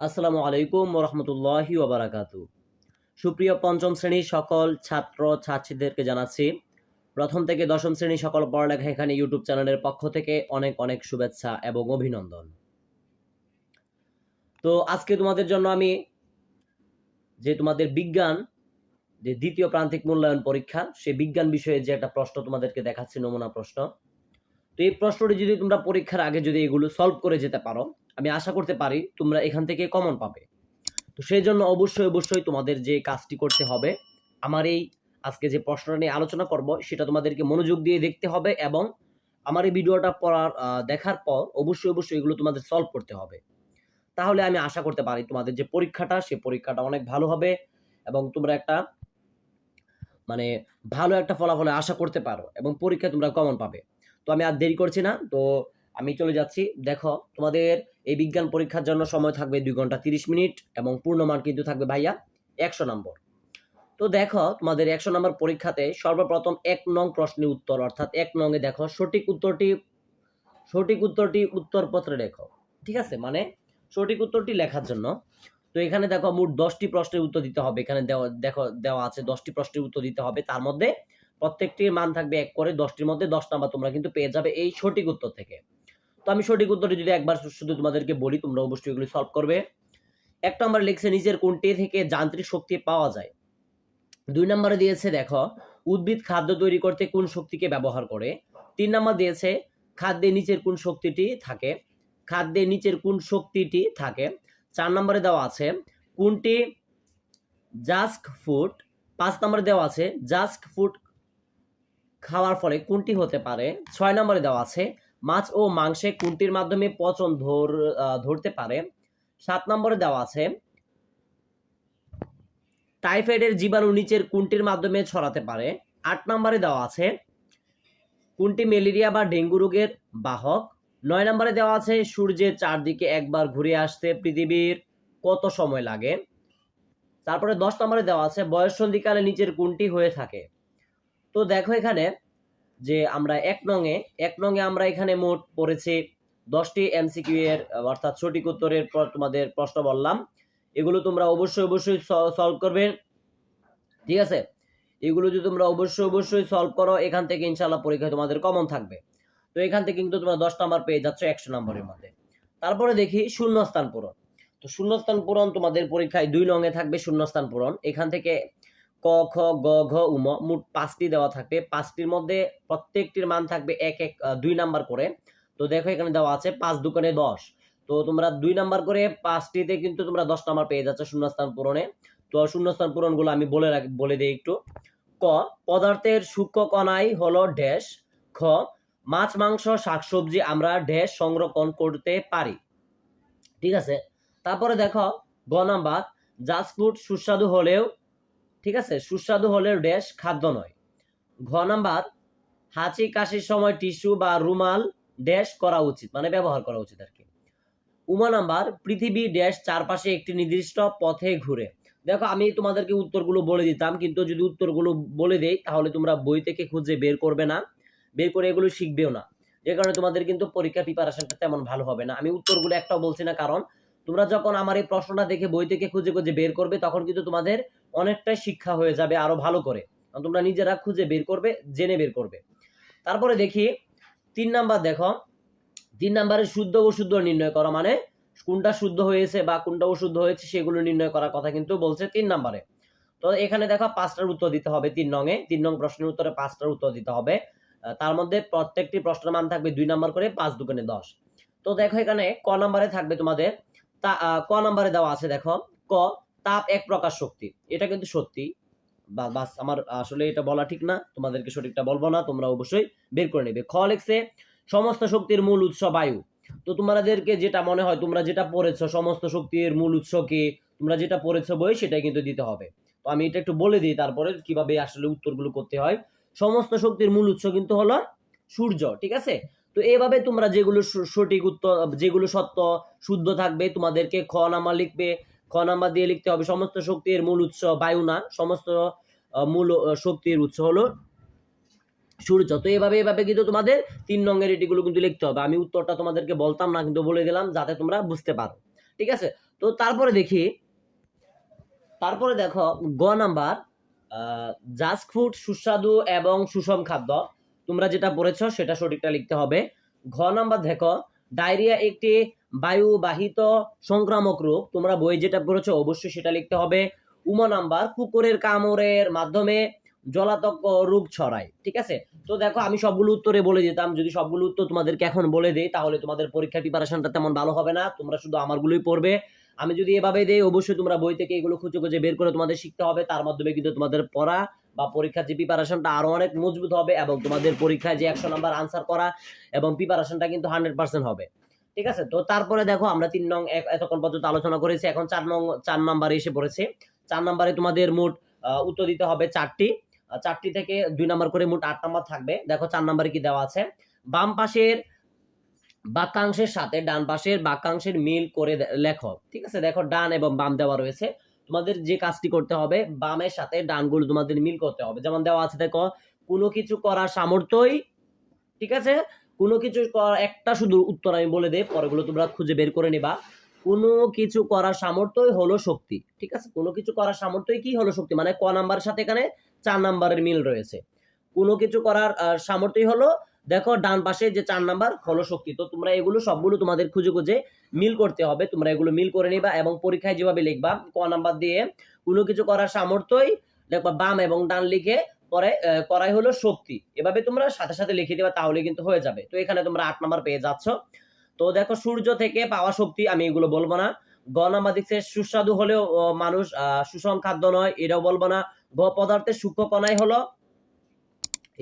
আসসালামু আলাইকুম রহমতুল্লাহি ওবারাকাতু। সুপ্রিয় পঞ্চম শ্রেণির সকল ছাত্র ছাত্রীদেরকে জানাচ্ছি, প্রথম থেকে দশম শ্রেণি সকল পড়ালেখা এখানে ইউটিউব চ্যানেলের পক্ষ থেকে অনেক অনেক শুভেচ্ছা এবং অভিনন্দন। তো আজকে তোমাদের জন্য আমি যে তোমাদের বিজ্ঞান, যে দ্বিতীয় প্রান্তিক মূল্যায়ন পরীক্ষা, সে বিজ্ঞান বিষয়ে যে একটা প্রশ্ন তোমাদেরকে দেখাচ্ছি, নমুনা প্রশ্ন। তো এই প্রশ্নটি যদি তোমরা পরীক্ষার আগে যদি এগুলো সলভ করে যেতে পারো আমি আশা করতে পারি তোমরা এখান থেকে কমন পাবে। তো সেই জন্য অবশ্যই অবশ্যই তোমাদের যে কাজটি করতে হবে, আমার এই আজকে যে প্রশ্নটা নিয়ে আলোচনা করব, সেটা তোমাদেরকে মনোযোগ দিয়ে দেখতে হবে এবং আমার এই ভিডিওটা পড়ার দেখার পর অবশ্যই অবশ্যই এগুলো তোমাদের সলভ করতে হবে। তাহলে আমি আশা করতে পারি তোমাদের যে পরীক্ষাটা সেই পরীক্ষাটা অনেক ভালো হবে এবং তোমরা একটা মানে ভালো একটা ফলাফলে আশা করতে পারো এবং পরীক্ষা তোমরা কমন পাবে। তো আমি আর দেরি করছি না, তো আমি চলে যাচ্ছি। দেখো, তোমাদের এই বিজ্ঞান পরীক্ষার জন্য সময় থাকবে দুই ঘণ্টা তিরিশ মিনিট এবং পূর্ণমান কিন্তু থাকবে ভাইয়া একশো নম্বর। তো দেখো, তোমাদের একশো নম্বর পরীক্ষাতে সর্বপ্রথম এক নং প্রশ্নের উত্তর, অর্থাৎ এক নংয়ে দেখো সঠিক উত্তরটি সঠিক উত্তরটি উত্তরপত্রে লেখো, ঠিক আছে? মানে সঠিক উত্তরটি লেখার জন্য। তো এখানে দেখো মোট দশটি প্রশ্নের উত্তর দিতে হবে, এখানে দেওয়া, দেখো, দেওয়া আছে দশটি প্রশ্নের উত্তর দিতে হবে, তার মধ্যে প্রত্যেকটির মান থাকবে এক করে, দশটির মধ্যে দশ নাম্বার তোমরা কিন্তু পেয়ে যাবে এই সঠিক উত্তর থেকে। তো আমি সঠিক উত্তরটি যদি একবার শুধু তোমাদেরকে বলি, তোমরা অবশ্যই এগুলি সলভ করবে। এক নম্বরে লিখছে নিচের কোনটি থেকে যান্ত্রিক শক্তি পাওয়া যায়? দুই নম্বরে দিয়েছে, দেখো, উদ্ভিদ খাদ্য তৈরি করতে কোন শক্তিকে ব্যবহার করে? তিন নম্বর দিয়েছে, খাদ্যে নিচের কোন শক্তিটি থাকে? খাদ্যে নিচের কোন শক্তিটি থাকে? চার নম্বরে দেওয়া আছে, কোনটি জাস্ক ফুড? পাঁচ নম্বরে দেওয়া আছে জাস্ক ফুড খাওয়ার ফলে কোনটি হতে পারে? ছয় নম্বরে দেওয়া আছে মাছ ও মাংসে কোনটির মাধ্যমে পচন ধর ধরতে পারে। সাত নম্বরে দেওয়া আছে, টাইফয়েডের জীবাণু নিচের কোনটির মাধ্যমে ছড়াতে পারে। আট নম্বরে দেওয়া আছে কোনটি ম্যালেরিয়া বা ডেঙ্গু রোগের বাহক। নয় নম্বরে দেওয়া আছে, সূর্যের চারদিকে একবার ঘুরে আসতে পৃথিবীর কত সময় লাগে? তারপরে দশ নম্বরে দেওয়া আছে, বয়ঃসন্ধিকালে নিচের কোনটি হয়ে থাকে। তো দেখো এখানে যে আমরা এক নঙে এক নঙে আমরা এখানে মোট পড়েছি দশটি এমসিকিউ এর, অর্থাৎ সঠিক উত্তরের তোমাদের প্রশ্ন বললাম। এগুলো তোমরা অবশ্যই অবশ্যই সলভ করবে। ঠিক আছে? এগুলো যদি তোমরা অবশ্যই অবশ্যই সলভ করো, এখান থেকে ইনশাল্লাহ পরীক্ষায় তোমাদের কমন থাকবে। তো এখান থেকে কিন্তু তোমরা দশ নাম্বার পেয়ে যাচ্ছ একশো নম্বরের মধ্যে। তারপরে দেখি শূন্যস্থান পূরণ। তো শূন্যস্থান পূরণ তোমাদের পরীক্ষায় দুই নঙে থাকবে শূন্যস্থান পূরণ। এখান থেকে ক, খ, গ, ঘ উম মোট পাঁচটি দেওয়া থাকবে। পাঁচটির মধ্যে প্রত্যেকটির মান থাকবে এক এক দুই নাম্বার করে। তো দেখো এখানে দেওয়া আছে পাঁচ দোকানে দশ। তো তোমরা দুই নাম্বার করে পাঁচটিতে কিন্তু তোমরা দশ নাম্বার পেয়ে যাচ্ছ শূন্যস্থান পূরণে। তো শূন্যস্থান পূরণগুলো আমি বলে রাখ, বলে দিই একটু। ক, পদার্থের সূক্ষ্ম কণাই হলো ড্যাশ। খ, মাছ, মাংস, শাকসবজি আমরা ড্যাশ সংরক্ষণ করতে পারি। ঠিক আছে? তারপরে দেখো গ নাম্বার জাস্ট ফুড সুস্বাদু হলেও ঠিক আছে? সুস্বাদু হলেও ড্যাশ খাদ্য নয়। ঘ নাম্বার, হাঁচি কাশির সময় টিস্যু বা রুমাল ড্যাশ করা উচিত মানে ব্যবহার করা উচিত আর কি উমা নাম্বার, পৃথিবী ড্যাশ চারপাশে একটি নির্দিষ্ট পথে ঘুরে। দেখো, আমি তোমাদেরকে উত্তরগুলো বলে দিতাম, কিন্তু যদি উত্তরগুলো বলে দেই, তাহলে তোমরা বই থেকে খুঁজে বের করবে না, বের করে এগুলো শিখবেও না। যে কারণে তোমাদের কিন্তু পরীক্ষা প্রিপারেশনটা তেমন ভালো হবে না। আমি উত্তরগুলো একটাও বলছি না, কারণ তোমরা যখন আমার এই প্রশ্নটা দেখে বই থেকে খুঁজে খুঁজে বের করবে, তখন কিন্তু তোমাদের অনেকটাই শিক্ষা হয়ে যাবে আরও ভালো করে। তোমরা নিজেরা খুঁজে বের করবে, জেনে বের করবে। তারপরে দেখি, তিন নাম্বার দেখো, তিন নাম্বারে শুদ্ধ ও শুদ্ধ নির্ণয় করা মানে কোনটা শুদ্ধ হয়েছে বা কোনটা অশুদ্ধ হয়েছে সেগুলো নির্ণয় করার কথা কিন্তু বলছে তিন নাম্বারে। তো এখানে দেখো পাঁচটার উত্তর দিতে হবে তিন নঙে। তিন নং প্রশ্নের উত্তরে পাঁচটার উত্তর দিতে হবে। তার মধ্যে প্রত্যেকটি প্রশ্নের মান থাকবে দুই নাম্বার করে পাঁচ দুগুণে দশ। তো দেখো এখানে ক নাম্বারে থাকবে তোমাদের। তা ক নাম্বারে দেওয়া আছে দেখো, ক তাপ এক প্রকার শক্তি। এটা কিন্তু সত্যি। বা, বাস, আমার আসলে এটা বলা ঠিক না। তোমাদেরকে সঠিকটা বলব না, তোমরা অবশ্যই বের করে নেবে। খ লিখছে, সমস্ত শক্তির মূল উৎস বায়ু। তো তোমাদেরকে যেটা মনে হয়, তোমরা যেটা পড়েছো, সমস্ত শক্তির মূল উৎস কি? তোমরা যেটা পড়েছো বই, সেটাই কিন্তু দিতে হবে। তো আমি এটা একটু বলে দিই, তারপরে কীভাবে আসলে উত্তরগুলো করতে হয়। সমস্ত শক্তির মূল উৎস কিন্তু হলো সূর্য, ঠিক আছে? তো এভাবে তোমরা যেগুলো সঠিক উত্তর, যেগুলো সত্য, শুদ্ধ থাকবে, তোমাদেরকে খ নামা লিখবে। খ নাম্বার দিয়ে লিখতে হবে, সমস্ত শক্তির মূল উৎস বায়ু না, সমস্ত মূল শক্তির উৎস হলো সূর্য। তো এভাবে এভাবে কিন্তু তোমাদের তিন রঙের এটিগুলো কিন্তু লিখতে হবে। আমি উত্তরটা তোমাদেরকে বলতাম না, কিন্তু বলে দিলাম যাতে তোমরা বুঝতে পারো। ঠিক আছে? তো তারপরে দেখি, তারপরে দেখো গ নাম্বার জাস্ট ফুড সুস্বাদু এবং সুষম খাদ্য। তোমরা যেটা পড়েছ সেটা সঠিকটা লিখতে হবে। ঘ নাম্বার দেখো, ডায়রিয়া একটি বায়ুবাহিত সংক্রামক রোগ। তোমরা বই যেটা পড়েছো, অবশ্যই সেটা লিখতে হবে। উম নাম্বার, কুকুরের কামড়ের মাধ্যমে জলাতঙ্ক রোগ ছড়ায়, ঠিক আছে? তো দেখো, আমি সবগুলো উত্তরে বলে দিতাম। যদি সবগুলো উত্তর তোমাদেরকে এখন বলে দিই, তাহলে তোমাদের পরীক্ষার প্রিপারেশনটা তেমন ভালো হবে না। তোমরা শুধু আমারগুলোই পড়বে। আমি যদি এভাবে দেই, অবশ্যই তোমরা বই থেকে এগুলো খুঁজে খুঁজে বের করে তোমাদের শিখতে হবে। তার মাধ্যমে কিন্তু তোমাদের পড়া বা পরীক্ষার যে প্রিপারেশনটা আরও অনেক মজবুত হবে এবং তোমাদের পরীক্ষায় যে একশো নাম্বার আনসার করা এবং প্রিপারেশনটা কিন্তু হান্ড্রেড পার্সেন্ট হবে। ঠিক আছে? তো তারপরে দেখো, আমরা তিন নং এতক্ষণ পর্যন্ত আলোচনা করেছি। এখন চার নং, চার নাম্বারে এসে পড়েছে। চার নাম্বারে তোমাদের মোট উত্তর দিতে হবে চারটি। চারটি থেকে দুই নাম্বার করে মোট আট নাম্বার থাকবে। দেখো চার নাম্বারে কি দেওয়া আছে? বাম পাশের বাক্যাংশের সাথে ডান পাশের বাক্যাংশের মিল করে লেখো। ঠিক আছে? দেখো ডান এবং বাম দেওয়া রয়েছে। তোমাদের যে কাজটি করতে হবে, বামের সাথে ডানগুলো তোমাদের মিল করতে হবে। যেমন দেওয়া আছে দেখো, কোনো কিছু করার সামর্থ্যই, ঠিক আছে? কোনো কিছু করা- একটা শুধু উত্তর আমি বলে দেই পরেগুলো তোমরা খুঁজে বের করে নেবা। কোনো কিছু করার সামর্থ্যই হলো শক্তি, ঠিক আছে? কোনো কিছু করার সামর্থ্যই কি হলো শক্তি? মানে ক নাম্বারের সাথে এখানে চার নাম্বারের মিল রয়েছে। কোনো কিছু করার সামর্থ্যই হলো, দেখো ডান পাশে যে চার নাম্বার হলো শক্তি। তো তোমরা এগুলো সবগুলো তোমাদের খুঁজে খুঁজে মিল করতে হবে। তোমরা এগুলো মিল করে নিবা এবং পরীক্ষায় যেভাবে লিখবা, ক নাম্বার দিয়ে কোনো কিছু করার সামর্থ্যই, দেখবা বাম এবং ডান লিখে পরে করাই হলো শক্তি। এভাবে তোমরা সাথে সাথে লিখে দিবা, তাহলে কিন্তু হয়ে যাবে। তো এখানে তোমরা আট নাম্বার পেয়ে যাচ্ছ। তো দেখো, সূর্য থেকে পাওয়া শক্তি, আমি এগুলো বলব না। গ দিচ্ছে সুস্বাদু হলেও মানুষ সুষম খাদ্য নয়, এটাও বলব না। গ পদার্থের সূক্ষ্ম কণাই হলো,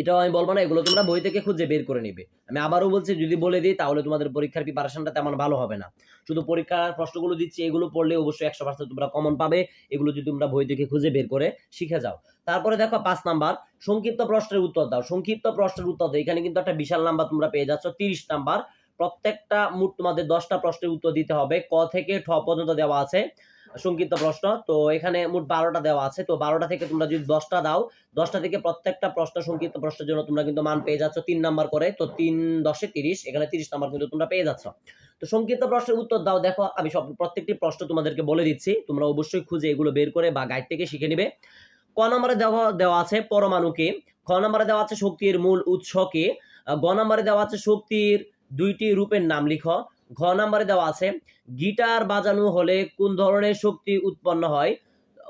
এটাও আমি বলব না, এগুলো তোমরা বই থেকে খুঁজে বের করে নিবে। আমি আবারও বলছি, যদি বলে দিই, তাহলে তোমাদের পরীক্ষার প্রিপারেশনটা তেমন ভালো হবে না। শুধু পরীক্ষার প্রশ্নগুলো দিচ্ছি, এগুলো পড়লে অবশ্যই একশো পার্সেন্ট তোমরা কমন পাবে। এগুলো যদি তোমরা বই থেকে খুঁজে বের করে শিখে যাও। তারপরে দেখো পাঁচ নাম্বার, সংক্ষিপ্ত প্রশ্নের উত্তর দাও। সংক্ষিপ্ত প্রশ্নের উত্তর দাও। এখানে কিন্তু একটা বিশাল নাম্বার তোমরা পেয়ে যাচ্ছ, তিরিশ নাম্বার। প্রত্যেকটা মোট তোমাদের দশটা প্রশ্নের উত্তর দিতে হবে। ক থেকে ঠ পর্যন্ত দেওয়া আছে সংক্ষিপ্ত প্রশ্ন। তো এখানে মোট বারোটা দেওয়া আছে। তো বারোটা থেকে তোমরা যদি দশটা দাও, দশটা থেকে প্রত্যেকটা প্রশ্ন, সংক্ষিপ্ত প্রশ্নের জন্য তোমরা কিন্তু মান পেয়ে যাচ্ছ তিন নাম্বার করে। তো তিন দশে তিরিশ, এখানে তিরিশ নাম্বার কিন্তু তোমরা পেয়ে যাচ্ছ। তো সংক্ষিপ্ত প্রশ্নের উত্তর দাও। দেখো, আমি সব প্রত্যেকটি প্রশ্ন তোমাদেরকে বলে দিচ্ছি। তোমরা অবশ্যই খুঁজে এগুলো বের করে বা গাইড থেকে শিখে নিবে। ক নম্বরে দেওয়া দেওয়া আছে পরমাণুকে, খ নম্বরে দেওয়া আছে শক্তির মূল উৎসকে গ নম্বরে দেওয়া আছে শক্তির দুইটি রূপের নাম লিখো ঘ নম্বরে দেওয়া আছে গিটার বাজানো হলে কোন ধরনের শক্তি উৎপন্ন হয়,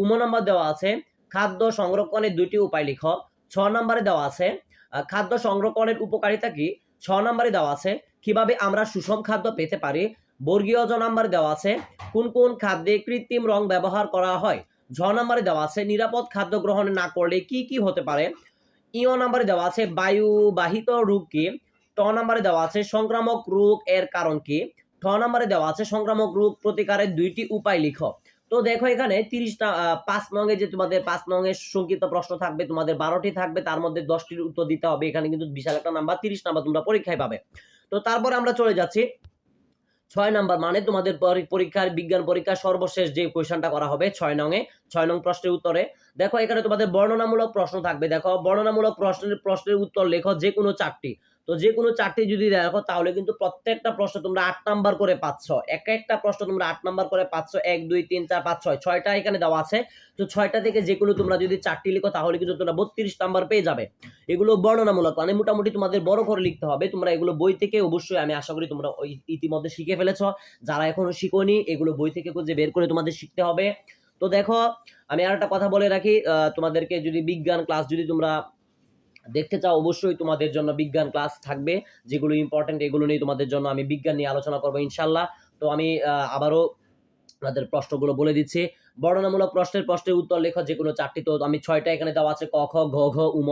উম নম্বর দেওয়া আছে খাদ্য সংরক্ষণের দুইটি উপায় লিখো, ছ নম্বরে দেওয়া আছে খাদ্য সংরক্ষণের উপকারিতা কি, ছ নম্বরে দেওয়া আছে কীভাবে আমরা সুষম খাদ্য পেতে পারি, বর্গীয় জ নম্বরে দেওয়া আছে কোন কোন খাদ্যে কৃত্রিম রং ব্যবহার করা হয় ঝ নাম্বারে দেওয়া আছে, নিরাপদ খাদ্য গ্রহণ না করলে কি কি হতে পারে? ইও নাম্বারে দেওয়া আছে, বায়ুবাহিত রোগ কি? ট নম্বরে দেওয়া আছে, সংক্রামক রোগ এর কারণ কি? ঠ নম্বরে দেওয়া আছে, সংক্রামক রোগ প্রতিকারের দুইটি উপায় লিখো। তো দেখো এখানে তিরিশটা পাঁচ নঙে যে তোমাদের, পাঁচ নঙের সংক্ষিপ্ত প্রশ্ন থাকবে, তোমাদের বারোটি থাকবে, তার মধ্যে দশটির উত্তর দিতে হবে। এখানে কিন্তু বিশাল একটা নাম্বার, তিরিশ নাম্বার তোমরা পরীক্ষায় পাবে। তো তারপরে আমরা চলে যাচ্ছি। ছয় নাম্বার মানে তোমাদের পরীক্ষার, বিজ্ঞান পরীক্ষার সর্বশেষ যে কোয়েশনটা করা হবে ছয় নং এ ছয় নং প্রশ্নের উত্তরে। দেখো এখানে তোমাদের বর্ণনামূলক প্রশ্ন থাকবে। দেখো বর্ণনামূলক প্রশ্নের প্রশ্নের উত্তর লেখো যে কোনো চারটি। তো যে কোনো চারটি যদি দেখো তাহলে কিন্তু প্রত্যেকটা প্রশ্ন তোমরা আট নাম্বার করে পাচ্ছ। এক একটা প্রশ্ন তোমরা আট নাম্বার করে পাচ্ছ। এক, দুই, তিন, চার, পাঁচ, ছয়। ছয়টা এখানে দেওয়া আছে। তো ছয়টা থেকে যে কোনো তোমরা যদি চারটি লিখো, তাহলে কিন্তু তোমরা বত্রিশ নাম্বার পেয়ে যাবে। এগুলো বর্ণনামূলক মানে মোটামুটি তোমাদের বড় করে লিখতে হবে। তোমরা এগুলো বই থেকে অবশ্যই, আমি আশা করি তোমরা ওই ইতিমধ্যে শিখে ফেলেছ। যারা এখনও শিখোনি, এগুলো বই থেকে খুঁজে বের করে তোমাদের শিখতে হবে। তো দেখো, আমি আর একটা কথা বলে রাখি। তোমাদেরকে যদি বিজ্ঞান ক্লাস যদি তোমরা দেখতে চাও অবশ্যই তোমাদের জন্য বিজ্ঞান ক্লাস থাকবে, যেগুলো ইম্পর্টেন্ট এগুলো নিয়ে তোমাদের জন্য আমি বিজ্ঞান নিয়ে আলোচনা করব ইনশাল্লাহ। তো আমি আবারও আমাদের প্রশ্নগুলো বলে দিচ্ছি। বর্ণনামূলক প্রশ্নের প্রশ্নের উত্তর লেখো, যে কোনো চারটি। তো আমি ছয়টা এখানে দেওয়া আছে, ক, খ, ঘ ঘ উম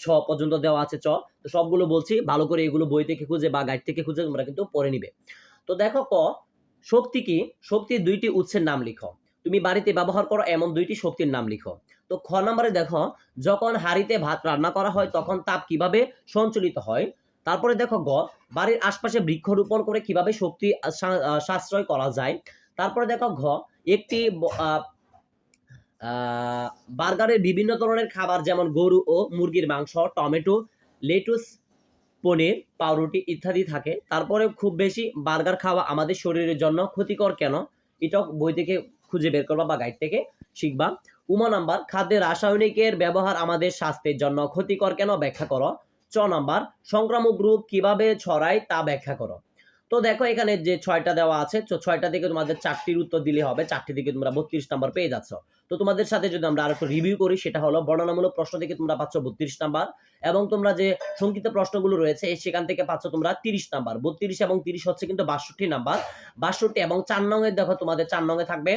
ছ পর্যন্ত দেওয়া আছে, চ। তো সবগুলো বলছি, ভালো করে এগুলো বই থেকে খুঁজে বা গাইড থেকে খুঁজে তোমরা কিন্তু পড়ে নিবে। তো দেখো ক, শক্তি কি? শক্তির দুইটি উৎসের নাম লিখো। তুমি বাড়িতে ব্যবহার করো, এমন দুইটি শক্তির নাম লিখো। তো খ নম্বরে দেখো, যখন হাঁড়িতে ভাত রান্না করা হয়, তখন তাপ কীভাবে সঞ্চালিত হয়? তারপরে দেখো গ, বাড়ির আশপাশে বৃক্ষরোপণ করে কীভাবে শক্তি সাশ্রয় করা যায়? তারপরে দেখো ঘ, একটি বার্গারের বিভিন্ন ধরনের খাবার যেমন গরু ও মুরগির মাংস, টমেটো, লেটুস, পনির, পাউরুটি ইত্যাদি থাকে। তারপরে খুব বেশি বার্গার খাওয়া আমাদের শরীরের জন্য ক্ষতিকর কেন? এটাও বই থেকে খুঁজে বের করবা বা গাইড থেকে শিখবা। উমা নাম্বার, খাদ্যে রাসায়নিকের ব্যবহার আমাদের স্বাস্থ্যের জন্য ক্ষতিকর কেন ব্যাখ্যা করো। চ নাম্বার, সংক্রামক রোগ কীভাবে ছড়ায় তা ব্যাখ্যা করো। তো দেখো এখানে যে ছয়টা দেওয়া আছে, তো ছয়টা থেকে তোমাদের চারটির উত্তর দিলে হবে, চারটি থেকে তোমরা বত্রিশ নাম্বার পেয়ে যাচ্ছ। তো তোমাদের সাথে যদি আমরা আরেকটু রিভিউ করি, সেটা হলো বর্ণনামূলক প্রশ্ন থেকে তোমরা পাচ্ছ বত্রিশ নাম্বার এবং তোমরা যে সংক্ষিপ্ত প্রশ্নগুলো রয়েছে সেখান থেকে পাচ্ছ তোমরা তিরিশ নাম্বার। বত্রিশ এবং তিরিশ হচ্ছে কিন্তু বাষট্টি নাম্বার। বাষট্টি এবং চার নঙের দেখো তোমাদের চার নঙে থাকবে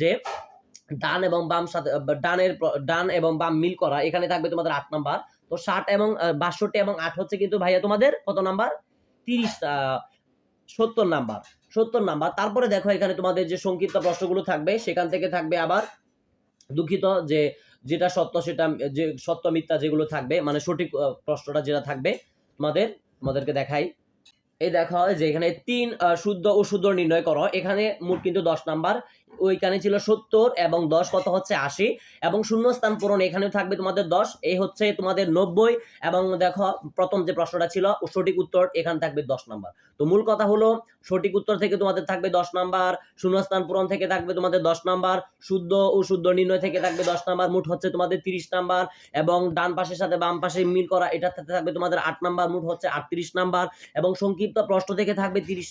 যে ডান এবং বাম সাথে ডানের ডান এবং বাম মিল করা, এখানে থাকবে তোমাদের আট নাম্বার। তো ষাট এবং বাষট্টি এবং আট হচ্ছে কিন্তু ভাইয়া তোমাদের কত নাম্বার? তিরিশ সত্তর নাম্বার। সত্তর নাম্বার। তারপরে দেখো এখানে তোমাদের যে সংক্ষিপ্ত প্রশ্নগুলো থাকবে, সেখান থেকে থাকবে আবার দুঃখিত যে যেটা সত্য সেটা যে সত্য মিথ্যা যেগুলো থাকবে মানে সঠিক প্রশ্নটা যেটা থাকবে তোমাদের, তোমাদেরকে দেখাই। এই দেখা হয় যে এখানে তিন শুদ্ধ ও শুদ্ধ নির্ণয় করো। এখানে মোট কিন্তু দশ নাম্বার। ওইখানে ছিল সত্তর এবং দশ, কত হচ্ছে আশি এবং শূন্য স্থান পূরণ এখানেও থাকবে তোমাদের দশ এই হচ্ছে তোমাদের নব্বই এবং দেখো প্রথম যে প্রশ্নটা ছিল সঠিক উত্তর এখানে থাকবে দশ নাম্বার। তো মূল কথা হলো, সঠিক উত্তর থেকে তোমাদের থাকবে দশ নাম্বার, শূন্যস্থান পূরণ থেকে থাকবে তোমাদের দশ নাম্বার, শুদ্ধ ও শুদ্ধ নির্ণয় থেকে থাকবে দশ নাম্বার, মোট হচ্ছে তোমাদের তিরিশ নাম্বার এবং ডান পাশের সাথে বাম পাশে মিল করা, এটা থেকে থাকবে তোমাদের আট নাম্বার, মোট হচ্ছে আটত্রিশ নাম্বার এবং সংক্ষিপ্ত প্রশ্ন থেকে থাকবে তিরিশ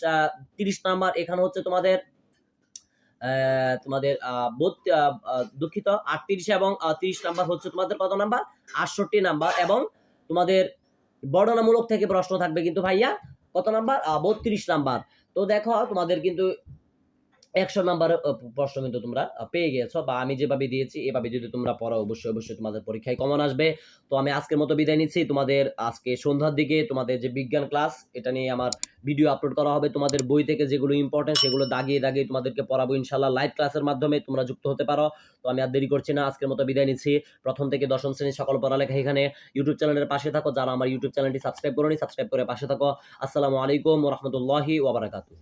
তিরিশ নাম্বার, এখানে হচ্ছে তোমাদের তোমাদের দুঃখিত। আটত্রিশ এবং তিরিশ নাম্বার হচ্ছে তোমাদের কত নাম্বার? আটষট্টি নাম্বার। এবং তোমাদের বর্ণনামূলক থেকে প্রশ্ন থাকবে কিন্তু ভাইয়া, কত নাম্বার? বত্রিশ নাম্বার। তো দেখো, তোমাদের কিন্তু একশো নাম্বার প্রশ্ন কিন্তু তোমরা পেয়ে গেছো বা আমি যেভাবে দিয়েছি, এভাবে যদি তোমরা পড়ো, অবশ্যই অবশ্যই তোমাদের পরীক্ষায় কমন আসবে। তো আমি আজকের মতো বিদায় নিচ্ছি। তোমাদের আজকে সন্ধ্যার দিকে তোমাদের যে বিজ্ঞান ক্লাস এটা নিয়ে আমার ভিডিও আপলোড করা হবে। তোমাদের বই থেকে যেগুলো ইম্পর্টেন্ট সেগুলো দাগিয়ে দাগিয়ে তোমাদেরকে পড়াবো ইনশাল্লাহ লাইভ ক্লাসের মাধ্যমে। তোমরা যুক্ত হতে পারো। তো আমি আর দেরি করছি না। আজকের মতো বিদায় নিচ্ছি। প্রথম থেকে দশম শ্রেণির সকল পড়ালেখা এখানে ইউটিউব চ্যানেলের পাশে থাকো। যারা আমার ইউটিউব চ্যানেলটি সাবস্ক্রাইব করোনি সাবস্ক্রাইব করে পাশে থাকো। আসসালামু আলাইকুম রহমতুল্লাহি ওবরাকাতু